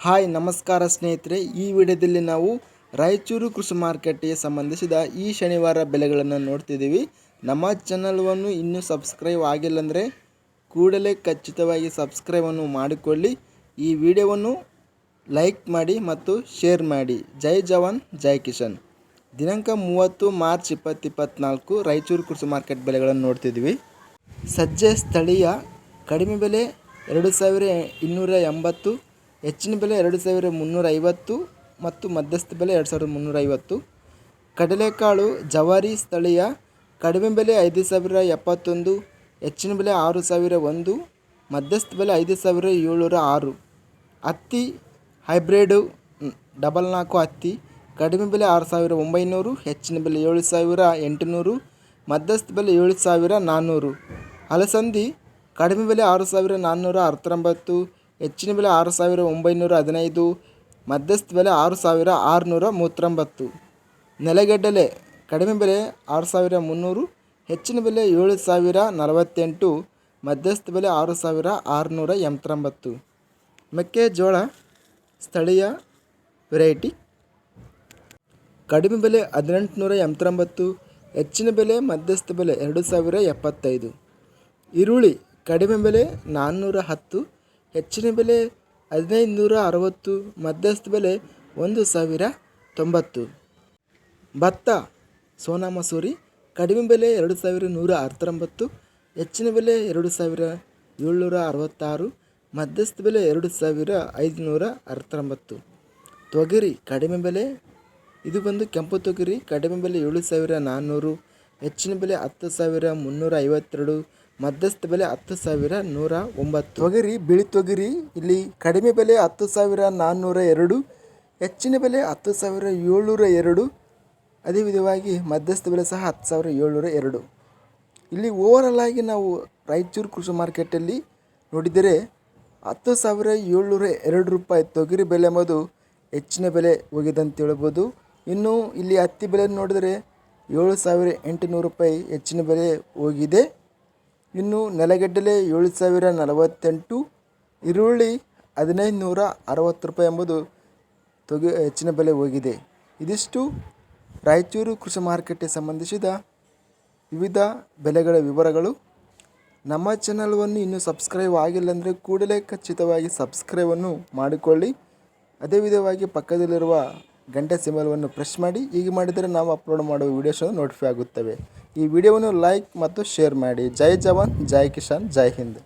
Hi, ನಮಸ್ಕಾರ ಸ್ನೇಹಿತರೆ. ಈ ವಿಡಿಯೋದಲ್ಲಿ ನಾವು ರಾಯಚೂರು ಕೃಷಿ ಮಾರ್ಕೆಟ್ಗೆ ಸಂಬಂಧಿಸಿದ ಈ ಶನಿವಾರ ಬೆಲೆಗಳನ್ನು ನೋಡ್ತಿದ್ದೀವಿ. ನಮ್ಮ ಚಾನಲ್ವನ್ನು ಇನ್ನೂ ಸಬ್ಸ್ಕ್ರೈಬ್ ಆಗಿಲ್ಲ ಅಂದರೆ ಕೂಡಲೇ ಖಚಿತವಾಗಿ ಸಬ್ಸ್ಕ್ರೈಬನ್ನು ಮಾಡಿಕೊಳ್ಳಿ. ಈ ವಿಡಿಯೋವನ್ನು ಲೈಕ್ ಮಾಡಿ ಮತ್ತು ಶೇರ್ ಮಾಡಿ. ಜೈ ಜವಾನ್, ಜೈ ಕಿಶನ್ ದಿನಾಂಕ ಮೂವತ್ತು ಮಾರ್ಚ್ ಇಪ್ಪತ್ತು ಇಪ್ಪತ್ತ್ನಾಲ್ಕು ರಾಯಚೂರು ಕೃಷಿ ಮಾರ್ಕೆಟ್ ಬೆಲೆಗಳನ್ನು ನೋಡ್ತಿದ್ದೀವಿ. ಸಜ್ಜೆ ಸ್ಥಳೀಯ ಕಡಿಮೆ ಬೆಲೆ ಎರಡು ಸಾವಿರ ಇನ್ನೂರ ಎಂಬತ್ತು ಹೆಚ್ಚಿನ ಬೆಲೆ ಎರಡು ಸಾವಿರ ಮುನ್ನೂರ ಐವತ್ತು ಮತ್ತು ಮಧ್ಯಸ್ಥ ಬೆಲೆ ಎರಡು ಸಾವಿರದ ಮುನ್ನೂರ ಐವತ್ತು. ಕಡಲೆಕಾಳು ಜವಾರಿ ಸ್ಥಳೀಯ ಕಡಿಮೆ ಬೆಲೆ ಐದು ಸಾವಿರ ಎಪ್ಪತ್ತೊಂದು, ಹೆಚ್ಚಿನ ಬೆಲೆ ಆರು ಸಾವಿರ ಒಂದು, ಮಧ್ಯಸ್ಥ ಬೆಲೆ ಐದು ಸಾವಿರ ಏಳ್ನೂರ ಆರು. ಹತ್ತಿ ಹೈಬ್ರಿಡು ಡಬಲ್ ನಾಲ್ಕು ಹತ್ತಿ, ಕಡಿಮೆ ಬೆಲೆ ಆರು ಸಾವಿರ ಒಂಬೈನೂರು, ಹೆಚ್ಚಿನ ಬೆಲೆ ಏಳು ಸಾವಿರ ಎಂಟುನೂರು, ಮಧ್ಯಸ್ಥ ಬೆಲೆ ಏಳು ಸಾವಿರ ನಾನ್ನೂರು. ಅಲಸಂದಿ ಕಡಿಮೆ ಬೆಲೆ ಆರು ಸಾವಿರ ನಾನ್ನೂರ ಹತ್ತೊಂಬತ್ತು ಹೆಚ್ಚಿನ ಬೆಲೆ ಆರು ಸಾವಿರ ಒಂಬೈನೂರ ಹದಿನೈದು, ಮಧ್ಯಸ್ಥ ಬೆಲೆ ಆರು ಸಾವಿರ ಆರುನೂರ ಮೂವತ್ತೊಂಬತ್ತು. ನೆಲಗಡಲೆ ಕಡಿಮೆ ಬೆಲೆ ಆರು ಸಾವಿರ ಮುನ್ನೂರು, ಹೆಚ್ಚಿನ ಬೆಲೆ ಏಳು ಸಾವಿರ ನಲವತ್ತೆಂಟು, ಮಧ್ಯಸ್ಥ ಬೆಲೆ ಆರು ಸಾವಿರ ಆರುನೂರ ಎಂಬತ್ತೊಂಬತ್ತು. ಮೆಕ್ಕೆಜೋಳ ಸ್ಥಳೀಯ ವೆರೈಟಿ. ಕಡಿಮೆ ಬೆಲೆ ಹದಿನೆಂಟುನೂರ ಎಂಬತ್ತೊಂಬತ್ತು, ಹೆಚ್ಚಿನ ಬೆಲೆ ಮಧ್ಯಸ್ಥ ಬೆಲೆ ಎರಡು ಸಾವಿರ ಎಪ್ಪತ್ತೈದು. ಈರುಳ್ಳಿ ಕಡಿಮೆ ಬೆಲೆ ನಾನ್ನೂರ ಹತ್ತು ಹೆಚ್ಚಿನ ಬೆಲೆ ಹದಿನೈದು ನೂರ ಅರವತ್ತು ಮಧ್ಯಸ್ಥ ಬೆಲೆ ಒಂದು ಸಾವಿರ ತೊಂಬತ್ತು. ಭತ್ತ, ಸೋನಾ ಮಸೂರಿ, ಕಡಿಮೆ ಬೆಲೆ ಎರಡು ಸಾವಿರ ನೂರ ಹತ್ತೊಂಬತ್ತು ಹೆಚ್ಚಿನ ಬೆಲೆ ಎರಡು ಸಾವಿರ ಏಳ್ನೂರ ಅರವತ್ತಾರು ಮಧ್ಯಸ್ಥ ಬೆಲೆ ಎರಡು ಸಾವಿರ ಐದುನೂರ ಅರವತ್ತೊಂಬತ್ತು ತೊಗರಿ, ಕಡಿಮೆ ಬೆಲೆ, ಇದು ಬಂದು ಕೆಂಪು ತೊಗರಿ, ಕಡಿಮೆ ಬೆಲೆ ಏಳು ಸಾವಿರ ನಾನ್ನೂರು, ಹೆಚ್ಚಿನ ಬೆಲೆ ಹತ್ತು ಸಾವಿರ ಮುನ್ನೂರ ಐವತ್ತೆರಡು ಮಧ್ಯಸ್ಥ ಬೆಲೆ ಹತ್ತು ಸಾವಿರ ನೂರ ಒಂಬತ್ತು. ತೊಗರಿ, ಬಿಳಿ ತೊಗರಿ, ಇಲ್ಲಿ ಕಡಿಮೆ ಬೆಲೆ ಹತ್ತು ಸಾವಿರ ನಾನ್ನೂರ ಎರಡು, ಹೆಚ್ಚಿನ ಬೆಲೆ ಹತ್ತು ಸಾವಿರ ಏಳ್ನೂರ ಎರಡು, ಅದೇ ವಿಧವಾಗಿ ಮಧ್ಯಸ್ಥ ಬೆಲೆ ಸಹ ಹತ್ತು ಸಾವಿರ ಏಳ್ನೂರ ಎರಡು. ಇಲ್ಲಿ ಓವರಲ್ ಆಗಿ ನಾವು ರಾಯಚೂರು ಕೃಷಿ ಮಾರ್ಕೆಟಲ್ಲಿ ನೋಡಿದರೆ ಹತ್ತು ಸಾವಿರ ಏಳ್ನೂರ ಎರಡು ರೂಪಾಯಿ ತೊಗರಿ ಬೆಲೆ ಎಂಬುದು ಹೆಚ್ಚಿನ ಬೆಲೆ ಹೋಗಿದೆ ಅಂತ ಹೇಳ್ಬೋದು. ಇನ್ನು ಇಲ್ಲಿ ಹತ್ತಿ ಬೆಲೆ ನೋಡಿದರೆ ಏಳು ಸಾವಿರ ಎಂಟುನೂರು ರೂಪಾಯಿ ಹೆಚ್ಚಿನ ಬೆಲೆ ಹೋಗಿದೆ. ಇನ್ನು ನೆಲಗಡ್ಡಲೆ ಏಳು ಸಾವಿರ ನಲವತ್ತೆಂಟು, ಈರುಳ್ಳಿ ಹದಿನೈದು ನೂರ ಅರವತ್ತು ರೂಪಾಯಿ ಎಂಬುದು ತೊಗೆ ಹೆಚ್ಚಿನ ಬೆಲೆ ಹೋಗಿದೆ. ಇದಿಷ್ಟು ರಾಯಚೂರು ಕೃಷಿ ಮಾರುಕಟ್ಟೆ ಸಂಬಂಧಿಸಿದ ವಿವಿಧ ಬೆಲೆಗಳ ವಿವರಗಳು. ನಮ್ಮ ಚಾನಲ್ವನ್ನು ಇನ್ನೂ ಸಬ್ಸ್ಕ್ರೈಬ್ ಆಗಿಲ್ಲ ಅಂದರೆ ಕೂಡಲೇ ಖಚಿತವಾಗಿ ಸಬ್ಸ್ಕ್ರೈಬನ್ನು ಮಾಡಿಕೊಳ್ಳಿ. ಅದೇ ವಿಧವಾಗಿ ಪಕ್ಕದಲ್ಲಿರುವ ಗಂಟೆ ಸಿಂಬಲವನ್ನು ಪ್ರೆಸ್ ಮಾಡಿ. ಹೀಗೆ ಮಾಡಿದರೆ ನಾವು ಅಪ್ಲೋಡ್ ಮಾಡುವ ವೀಡಿಯೋಸ್ ನೋಟಿಫೈ ಆಗುತ್ತವೆ. ಈ ವಿಡಿಯೋವನ್ನು ಲೈಕ್ ಮತ್ತು ಶೇರ್ ಮಾಡಿ. ಜೈ ಜವಾನ್ ಜೈ ಕಿಸಾನ್ ಜೈ ಹಿಂದ್.